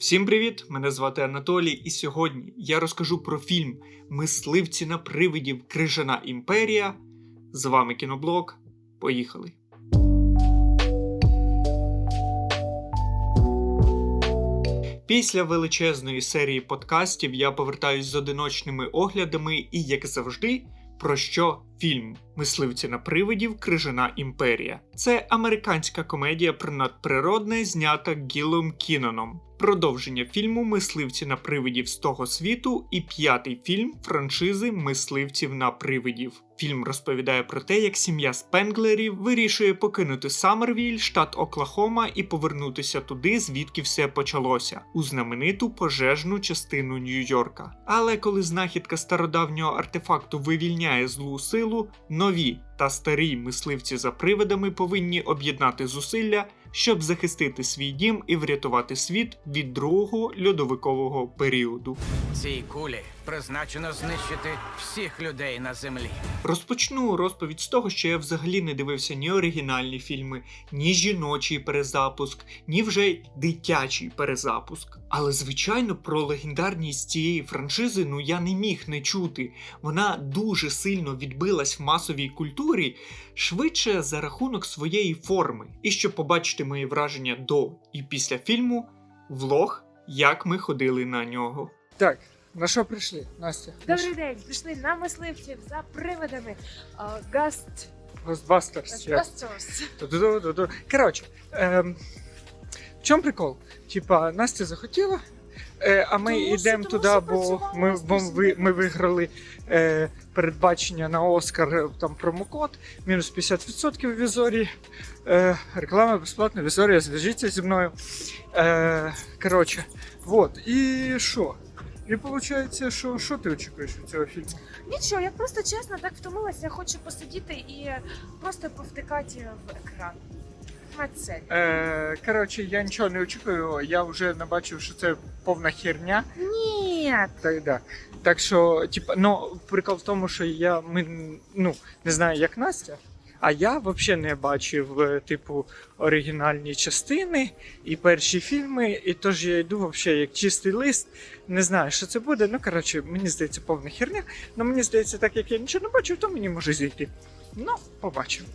Всім привіт! Мене звати Анатолій, і сьогодні я розкажу про фільм Мисливці на привидів Крижана імперія. З вами кіноблог. Поїхали! Після величезної серії подкастів я повертаюсь з одиночними оглядами і, як завжди, про що фільм Мисливці на привидів Крижана імперія. Це американська комедія про надприродне, знята Гілом Кіноном. Продовження фільму Мисливці на привидів з того світу і п'ятий фільм франшизи Мисливців на привидів. Фільм розповідає про те, як сім'я Спенглерів вирішує покинути Саммервіль, штат Оклахома, і повернутися туди, звідки все почалося, у знамениту пожежну частину Нью-Йорка. Але коли знахідка стародавнього артефакту вивільняє злу силу, нові та старі мисливці за привидами повинні об'єднати зусилля, щоб захистити свій дім і врятувати світ від другого льодовикового періоду. Цій кулі призначено знищити всіх людей на землі. Розпочну розповідь з того, що я взагалі не дивився ні оригінальні фільми, ні жіночий перезапуск, ні вже дитячий перезапуск. Але звичайно про легендарність цієї франшизи ну я не міг не чути. Вона дуже сильно відбилась в масовій культурі, швидше за рахунок своєї форми. І щоб побачити мої враження до і після фільму, влог, як ми ходили на нього. Так, на що прийшли, Настя? Добрий день, пішли на мисливців за привидами. А, Гаст Ghostbusters. Ghostbusters. Коротше, ем, в чому прикол? Типа, Настя захотіла, е, а ми Тому що- йдемо тому туди, що бо працювала ми, з бо ми, ми виграли е, передбачення на Оскар е, там промокод, мінус 50% в Візорі. Е, реклама безплатна, Візорія, зв'яжіться зі мною. Е, коротше, вот. І що? І виходить, що, що ти очікуєш від цього фільму? Нічого, я просто чесно так втомилася. Я хочу посидіти і просто повтикати в екран. Це. Е, коротше, я нічого не очікую, я вже набачив, що це повна херня. Ні. Так, да. так що, типа, ну, прикол в тому, що я ми, ну, не знаю, як Настя, а я взагалі не бачив, е, типу, оригінальні частини і перші фільми, і тож я йду взагалі як чистий лист. Не знаю, що це буде. Ну, коротше, мені здається, повна херня. Ну, мені здається, так як я нічого не бачив, то мені може зійти. Ну, побачимо.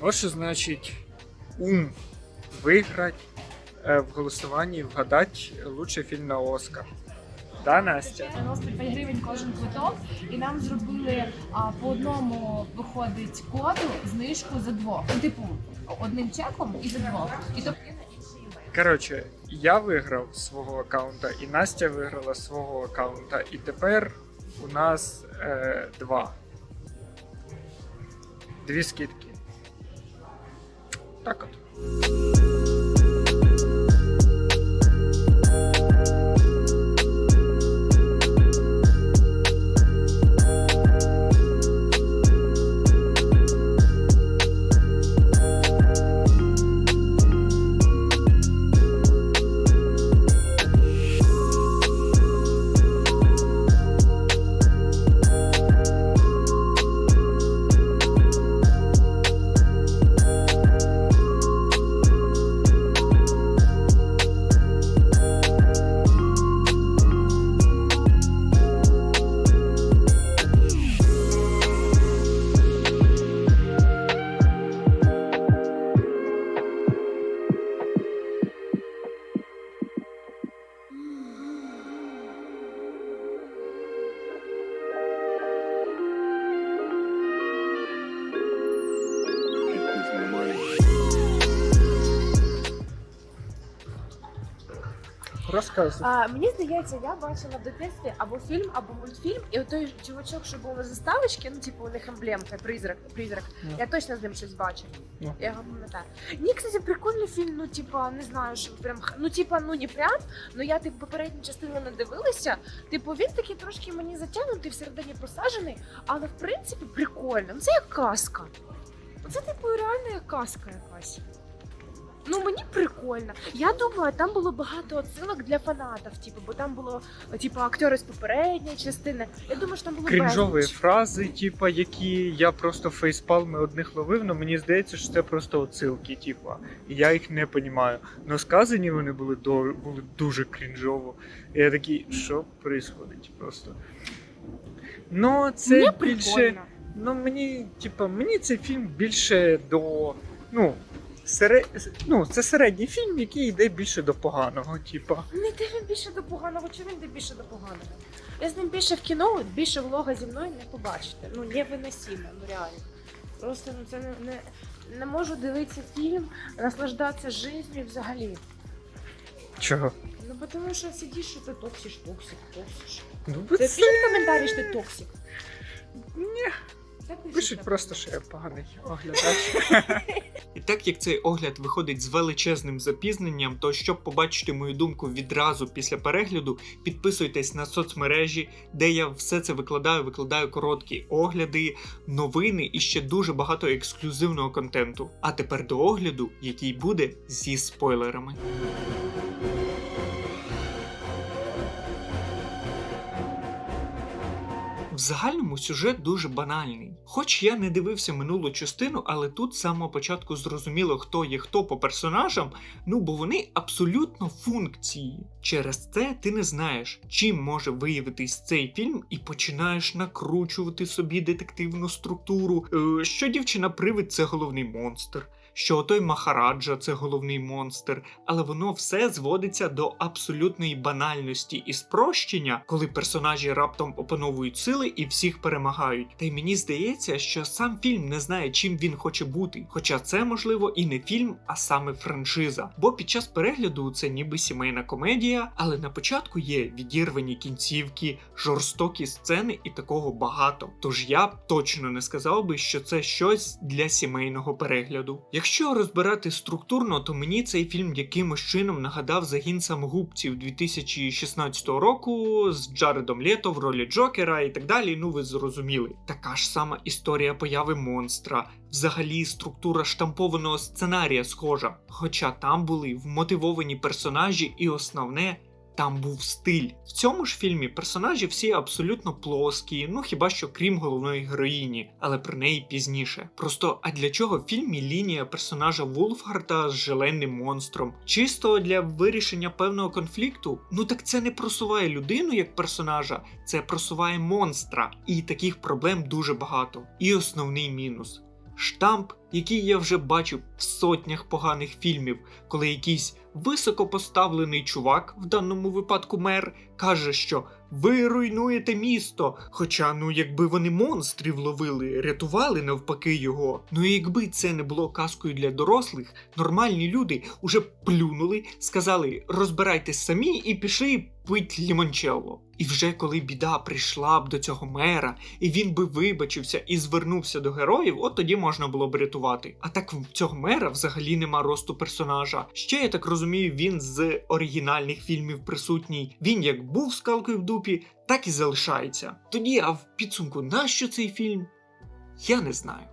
Ось що значить ум виграти е, в голосуванні, вгадати лучший фільм на Оскар. Да, Настя? 95 гривень кожен квиток, і нам зробили а, по одному виходить коду знижку за двох. Ну, типу, одним чеком і за двох. І тобто Коротше, я виграв свого аккаунта, і Настя виграла свого аккаунта. І тепер у нас е, два. Дві скидки. Так от. Розказуй. А, мені здається, я бачила в дитинстві або фільм, або мультфільм, і той чувачок, що був на заставочці, ну типу у них емблемка, призрак, призрак. Ну. Я точно з ним щось бачила. Ну. Я його пам'ятаю. Ні, кстати, прикольний фільм, ну типа, не знаю, що прям ну типа, ну не прям, ну я типу попередню частину не дивилася. Типу, він такий трошки мені затягнутий, всередині посаджений, але в принципі прикольно. Ну це як казка. Це типу реально як казка якась. Ну мені прикольно. Я думаю, там було багато отсилок для фанатів, типу, бо там було типу актери з попередньої частини. Я думаю, що там було Крінжові безліч. фрази, типа, які я просто фейспалми одних ловив, але мені здається, що це просто отсилки, типа. І я їх не розумію. Но сказані вони були до були дуже крінжово. І я такий, що відбувається просто. Ну, це Мені більше. прикольно. Ну, мені, типа, мені цей фільм більше до. Ну, сере... ну, це середній фільм, який йде більше до поганого, типа. Не йде він більше до поганого, чи він йде більше до поганого? Я з ним більше в кіно, більше влога зі мною не побачите. Ну, невиносимо, ну реально. Просто ну, це не, не, не можу дивитися фільм, наслаждатися життю взагалі. Чого? Ну, бо тому що сидиш, що ти токсиш, токсик, токсиш. Ну, бо Це це... пишуть коментарі, що ти токсик. Ні, пишуть просто, що я поганий оглядач. І так як цей огляд виходить з величезним запізненням, то щоб побачити мою думку відразу після перегляду, підписуйтесь на соцмережі, де я все це викладаю, викладаю короткі огляди, новини і ще дуже багато ексклюзивного контенту. А тепер до огляду, який буде зі спойлерами. В загальному сюжет дуже банальний. Хоч я не дивився минулу частину, але тут з самого початку зрозуміло, хто є хто по персонажам, ну бо вони абсолютно функції. Через це ти не знаєш, чим може виявитись цей фільм, і починаєш накручувати собі детективну структуру, е, що дівчина привид це головний монстр. Що той Махараджа це головний монстр, але воно все зводиться до абсолютної банальності і спрощення, коли персонажі раптом опановують сили і всіх перемагають. Та й мені здається, що сам фільм не знає, чим він хоче бути. Хоча це можливо і не фільм, а саме франшиза. Бо під час перегляду це ніби сімейна комедія, але на початку є відірвані кінцівки, жорстокі сцени і такого багато. Тож я б точно не сказав би, що це щось для сімейного перегляду. Розбирати структурно, то мені цей фільм якимось чином нагадав загін самогубців 2016 року з Джаредом Лето в ролі Джокера і так далі. Ну ви зрозуміли. Така ж сама історія появи монстра. Взагалі, структура штампованого сценарія схожа. Хоча там були вмотивовані персонажі, і основне. Там був стиль. В цьому ж фільмі персонажі всі абсолютно плоскі, ну хіба що крім головної героїні, але про неї пізніше. Просто а для чого в фільмі лінія персонажа Вулфгарта з желенним монстром? Чисто для вирішення певного конфлікту? Ну так це не просуває людину як персонажа, це просуває монстра. І таких проблем дуже багато. І основний мінус. Штамп, який я вже бачив в сотнях поганих фільмів, коли якийсь високопоставлений чувак, в даному випадку мер, каже, що ви руйнуєте місто. Хоча, ну, якби вони монстрів ловили, рятували навпаки його. Ну і якби це не було казкою для дорослих, нормальні люди уже плюнули, сказали розбирайтесь самі і пішли пить лімончелло. І вже коли біда прийшла б до цього мера, і він би вибачився і звернувся до героїв, от тоді можна було б рятувати. А так в цього мера взагалі нема росту персонажа. Ще я так розумію, він з оригінальних фільмів присутній. Він як був скалкою в дупі, так і залишається. Тоді, а в підсумку, нащо цей фільм? Я не знаю.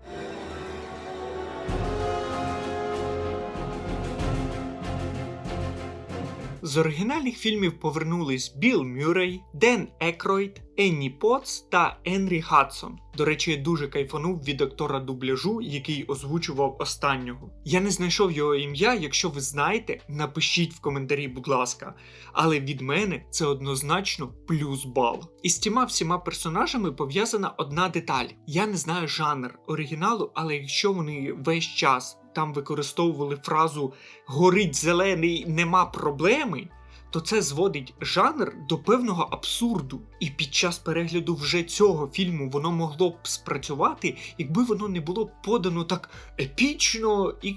З оригінальних фільмів повернулись Білл Мюррей, Ден Екройд, Енні Потс та Енрі Хадсон. До речі, я дуже кайфанув від актора дубляжу, який озвучував останнього. Я не знайшов його ім'я. Якщо ви знаєте, напишіть в коментарі, будь ласка. Але від мене це однозначно плюс бал. І з тіма всіма персонажами пов'язана одна деталь. Я не знаю жанр оригіналу, але якщо вони весь час там використовували фразу горить зелений, нема проблеми. То це зводить жанр до певного абсурду, і під час перегляду вже цього фільму воно могло б спрацювати, якби воно не було подано так епічно і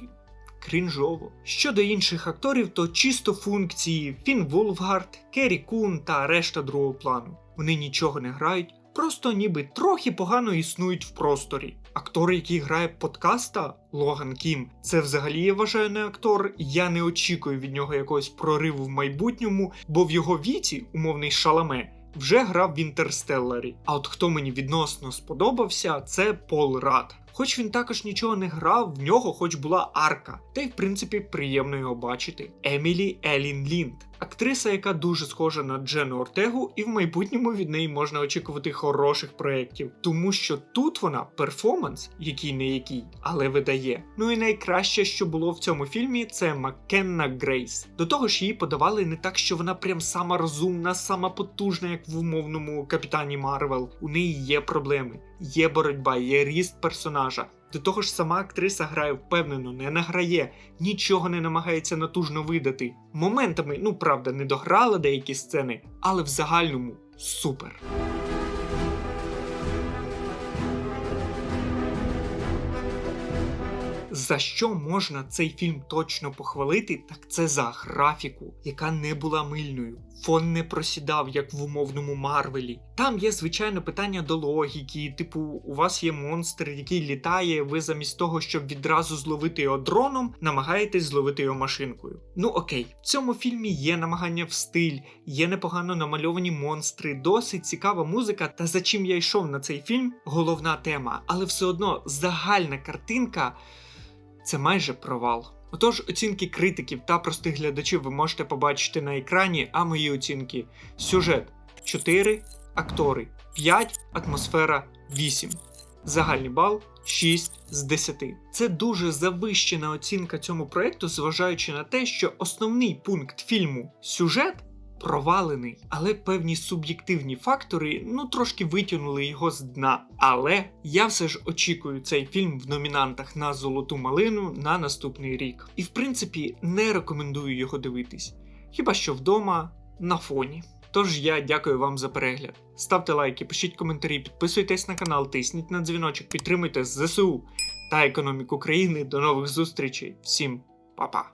крінжово. Щодо інших акторів, то чисто функції Фін Вулфгард, Керрі Кун та решта другого плану. Вони нічого не грають, просто ніби трохи погано існують в просторі. Актор, який грає подкаста Логан Кім, це взагалі я вважаю не актор. Я не очікую від нього якогось прориву в майбутньому, бо в його віці, умовний шаламе, вже грав в Інтерстелларі. А от хто мені відносно сподобався, це Пол Рад. Хоч він також нічого не грав, в нього хоч була арка, та й в принципі приємно його бачити. Емілі Елін Лінд, актриса, яка дуже схожа на Джену Ортегу, і в майбутньому від неї можна очікувати хороших проєктів, тому що тут вона перформанс, який не який, але видає. Ну і найкраще, що було в цьому фільмі, це Маккенна Грейс. До того ж, її подавали не так, що вона прям сама розумна, сама потужна, як в умовному капітані Марвел. У неї є проблеми, є боротьба, є ріст персонажа. До того ж, сама актриса грає впевнено, не награє, нічого не намагається натужно видати. Моментами, ну правда, не дограла деякі сцени, але в загальному супер. За що можна цей фільм точно похвалити, так це за графіку, яка не була мильною. Фон не просідав, як в умовному Марвелі. Там є звичайно питання до логіки, типу, у вас є монстр, який літає, ви замість того, щоб відразу зловити його дроном, намагаєтесь зловити його машинкою. Ну окей, в цьому фільмі є намагання в стиль, є непогано намальовані монстри, досить цікава музика. Та за чим я йшов на цей фільм, головна тема, але все одно загальна картинка це майже провал. Отож, оцінки критиків та простих глядачів ви можете побачити на екрані, а мої оцінки: сюжет 4, актори 5, атмосфера 8. Загальний бал 6 з 10. Це дуже завищена оцінка цьому проекту, зважаючи на те, що основний пункт фільму сюжет провалений, але певні суб'єктивні фактори ну трошки витягнули його з дна. Але я все ж очікую цей фільм в номінантах на золоту малину на наступний рік. І в принципі не рекомендую його дивитись. Хіба що вдома на фоні. Тож я дякую вам за перегляд. Ставте лайки, пишіть коментарі, підписуйтесь на канал, тисніть на дзвіночок, підтримуйте ЗСУ та економіку країни. До нових зустрічей. Всім па-па!